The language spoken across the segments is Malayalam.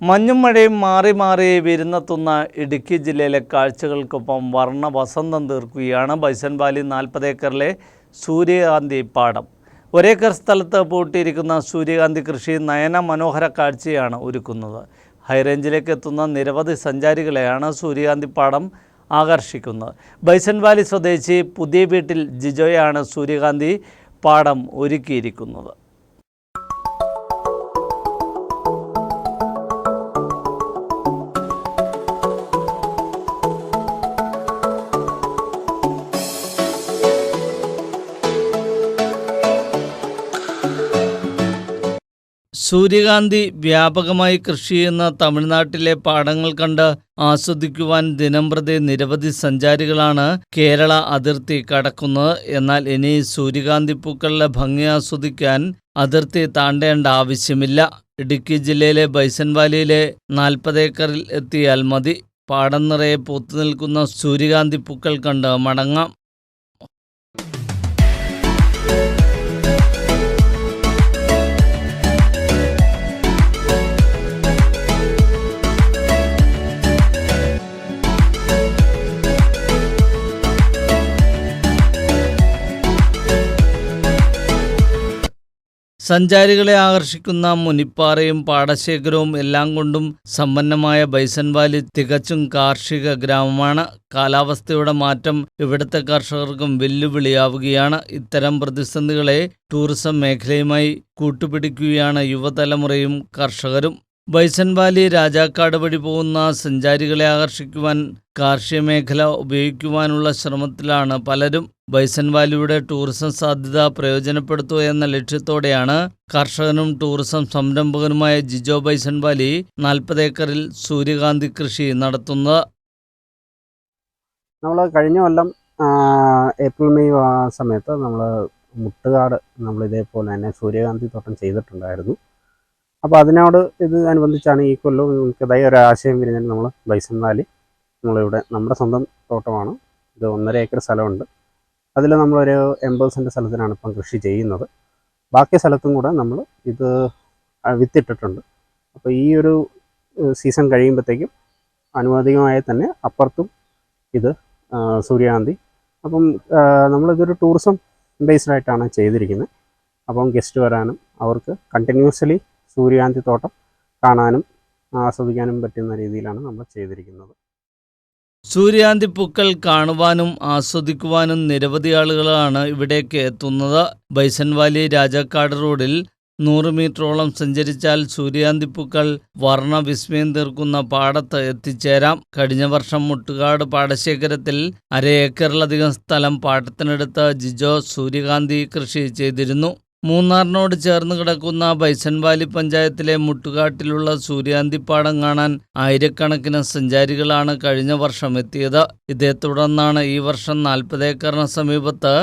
മഞ്ഞും മഴയും മാറി മാറി വിരുന്നെത്തുന്ന ഇടുക്കി ജില്ലയിലെ കാഴ്ചകൾക്കൊപ്പം വർണ വസന്തം തീർക്കുകയാണ് ബൈസൻ വാലി നാൽപ്പത് ഏക്കറിലെ സൂര്യകാന്തി പാടം. ഒരേക്കർ സ്ഥലത്ത് പൂട്ടിയിരിക്കുന്ന സൂര്യകാന്തി കൃഷി നയന മനോഹര കാഴ്ചയാണ് ഒരുക്കുന്നത്. ഹൈറേഞ്ചിലേക്ക് എത്തുന്ന നിരവധി സഞ്ചാരികളെയാണ് സൂര്യകാന്തി പാടം ആകർഷിക്കുന്നത്. ബൈസൻ വാലി സ്വദേശി പുതിയ വീട്ടിൽ ജിജോയാണ് സൂര്യകാന്തി പാടം ഒരുക്കിയിരിക്കുന്നത്. സൂര്യകാന്തി വ്യാപകമായി കൃഷി ചെയ്യുന്ന തമിഴ്നാട്ടിലെ പാടങ്ങൾ കണ്ട് ആസ്വദിക്കുവാൻ ദിനംപ്രതി നിരവധി സഞ്ചാരികളാണ് കേരള അതിർത്തി കടക്കുന്നത്. എന്നാൽ ഇനി സൂര്യകാന്തി പൂക്കളുടെ ഭംഗി ആസ്വദിക്കാൻ അതിർത്തി താണ്ടേണ്ട ആവശ്യമില്ല. ഇടുക്കി ജില്ലയിലെ ബൈസൺ വാലിയിലെ നാൽപ്പത് ഏക്കറിൽ എത്തിയാൽ മതി. പാടം നിറയെ പൂത്തു നിൽക്കുന്ന സൂര്യകാന്തി പൂക്കൾ കണ്ട് മടങ്ങാം സഞ്ചാരികളെ ആകർഷിക്കുന്ന മുനിപ്പാറയും പാടശേഖരവും എല്ലാം കൊണ്ടും സമ്പന്നമായ ബൈസൺ വാലി തികച്ചും കാർഷിക ഗ്രാമമാണ്. കാലാവസ്ഥയുടെ മാറ്റം ഇവിടുത്തെ കർഷകർക്കും വെല്ലുവിളിയാവുകയാണ്. ഇത്തരം പ്രതിസന്ധികളെ ടൂറിസം മേഖലയുമായി കൂട്ടുപിടിക്കുകയാണ് യുവതലമുറയും കർഷകരും. ബൈസൺ വാലി രാജാക്കാട് വഴി പോകുന്ന സഞ്ചാരികളെ ആകർഷിക്കുവാൻ കാർഷിക മേഖല ഉപയോഗിക്കുവാനുള്ള ശ്രമത്തിലാണ് പലരും. ബൈസൺ വാലിയുടെ ടൂറിസം സാധ്യത പ്രയോജനപ്പെടുത്തുക എന്ന ലക്ഷ്യത്തോടെയാണ് കർഷകനും ടൂറിസം സംരംഭകനുമായ ജിജോ ബൈസൺ വാലി നാൽപ്പത് ഏക്കറിൽ സൂര്യകാന്തി കൃഷി നടത്തുന്നത്. നമ്മൾ കഴിഞ്ഞ കൊല്ലം ഏപ്രിൽ മെയ് സമയത്ത് നമ്മൾ മുട്ടുകാട് നമ്മൾ ഇതേപോലെ തന്നെ സൂര്യകാന്തി തോട്ടം ചെയ്തിട്ടുണ്ടായിരുന്നു. അപ്പോൾ അതിനോട് ഇത് അനുബന്ധിച്ചാണ് ഈ കൊല്ലം നമുക്കിതായി ഒരു ആശയം നമ്മൾ ബൈസൺ വാലി. നമ്മളിവിടെ നമ്മുടെ സ്വന്തം തോട്ടമാണ്. ഇത് ഒന്നര ഏക്കർ സ്ഥലമുണ്ട്. അതിൽ നമ്മളൊരു എൺപത് സെന്റ് സ്ഥലത്തിനാണ് ഇപ്പം കൃഷി ചെയ്യുന്നത്. ബാക്കി സ്ഥലത്തും കൂടെ നമ്മൾ ഇത് വിത്തിട്ടിട്ടുണ്ട്. അപ്പോൾ ഈ ഒരു സീസൺ കഴിയുമ്പോഴത്തേക്കും അനുവാദികമായി തന്നെ അപ്പുറത്തും ഇത് സൂര്യകാന്തി അപ്പം നമ്മളിതൊരു ടൂറിസം ബേസ്ഡ് ആയിട്ടാണ് ചെയ്തിരിക്കുന്നത്. അപ്പം ഗസ്റ്റ് വരാനും അവർക്ക് കണ്ടിന്യൂസ്ലി സൂര്യകാന്തി തോട്ടം കാണാനും ആസ്വദിക്കാനും പറ്റുന്ന രീതിയിലാണ് നമ്മൾ ചെയ്തിരിക്കുന്നത്. സൂര്യകാന്തി പൂക്കൾ കാണുവാനും ആസ്വദിക്കുവാനും നിരവധി ആളുകളാണ് ഇവിടേക്ക് എത്തുന്നത്. ബൈസൺ വാലി രാജാക്കാട് റോഡിൽ നൂറ് മീറ്ററോളം സഞ്ചരിച്ചാൽ സൂര്യാന്തിപ്പൂക്കൾ വർണ വിസ്മയം തീർക്കുന്ന പാടത്ത് എത്തിച്ചേരാം. കഴിഞ്ഞ വർഷം മുട്ടുകാട് പാടശേഖരത്തിൽ അര ഏക്കറിലധികം സ്ഥലം പാട്ടത്തിനെടുത്ത് ജിജോ സൂര്യകാന്തി കൃഷി ചെയ്തിരുന്നു. മൂന്നാറിനോട് ചേർന്ന് കിടക്കുന്ന ബൈസൺവാലി പഞ്ചായത്തിലെ മുട്ടുകാട്ടിലുള്ള സൂര്യാന്തിപ്പാടം കാണാൻ ആയിരക്കണക്കിന് സഞ്ചാരികളാണ് കഴിഞ്ഞ വർഷം എത്തിയത്. ഇതേ തുടർന്നാണ് ഈ വർഷം നാൽപ്പത് ഏക്കറിന് സമീപത്ത്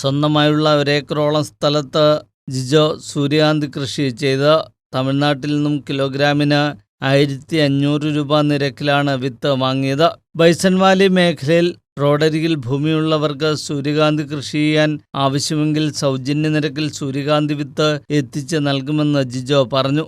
സ്വന്തമായുള്ള ഒരേക്കറോളം സ്ഥലത്ത് ജിജോ സൂര്യാന്തി കൃഷി ചെയ്ത് തമിഴ്നാട്ടിൽ നിന്നും കിലോഗ്രാമിന് ആയിരത്തി അഞ്ഞൂറ് രൂപ നിരക്കിലാണ് വിത്ത് വാങ്ങിയത്. ബൈസൺവാലി മേഖലയിൽ റോഡരികിൽ ഭൂമിയുള്ളവർക്ക് സൂര്യകാന്തി കൃഷി ചെയ്യാൻ ആവശ്യമെങ്കിൽ സൗജന്യ നിരക്കിൽ സൂര്യകാന്തി വിത്ത് എത്തിച്ച് നൽകുമെന്ന് ജിജോ പറഞ്ഞു.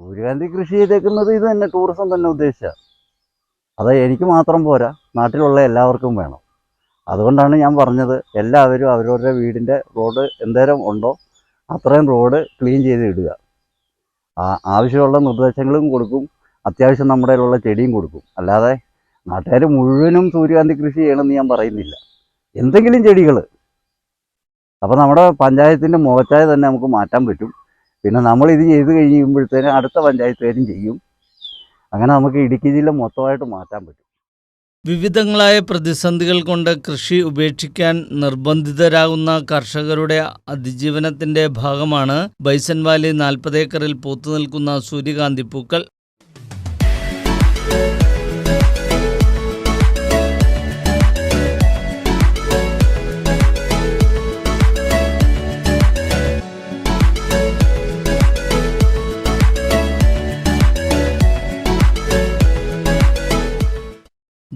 സൂര്യകാന്തി കൃഷി ചെയ്തേക്കുന്നത് ഇത് തന്നെ ടൂറിസം തന്നെ ഉദ്ദേശിച്ച. അത് എനിക്ക് മാത്രം പോരാ. നാട്ടിലുള്ള എല്ലാവർക്കും വേണം. അതുകൊണ്ടാണ് ഞാൻ പറഞ്ഞത് എല്ലാവരും അവരവരുടെ വീടിന്റെ റോഡ് എന്തേരം ഉണ്ടോ അത്രയും റോഡ് ക്ലീൻ ചെയ്ത് ഇടുക. ആവശ്യമുള്ള നിർദ്ദേശങ്ങളും കൊടുക്കും. അത്യാവശ്യം നമ്മുടെ കയ്യിലുള്ള ചെടിയും കൊടുക്കും. അല്ലാതെ നാട്ടുകാർ മുഴുവനും സൂര്യകാന്തി കൃഷി ചെയ്യണമെന്ന് ഞാൻ പറയുന്നില്ല. എന്തെങ്കിലും ചെടികൾ അപ്പോൾ നമ്മുടെ പഞ്ചായത്തിന്റെ മുഖച്ചായ തന്നെ നമുക്ക് മാറ്റാൻ പറ്റും. പിന്നെ നമ്മൾ ഇത് ചെയ്ത് കഴിയുമ്പോഴത്തേനും അടുത്ത പഞ്ചായത്തുകാരും ചെയ്യും. അങ്ങനെ നമുക്ക് ഇടുക്കി ജില്ല മൊത്തമായിട്ട് മാറ്റാൻ പറ്റും. വിവിധങ്ങളായ പ്രതിസന്ധികൾ കൊണ്ട് കൃഷി ഉപേക്ഷിക്കാൻ നിർബന്ധിതരാകുന്ന കർഷകരുടെ അതിജീവനത്തിന്റെ ഭാഗമാണ് ബൈസൻവാലി നാൽപ്പത് ഏക്കറിൽ പൂത്തുനിൽക്കുന്ന സൂര്യകാന്തി പൂക്കൾ.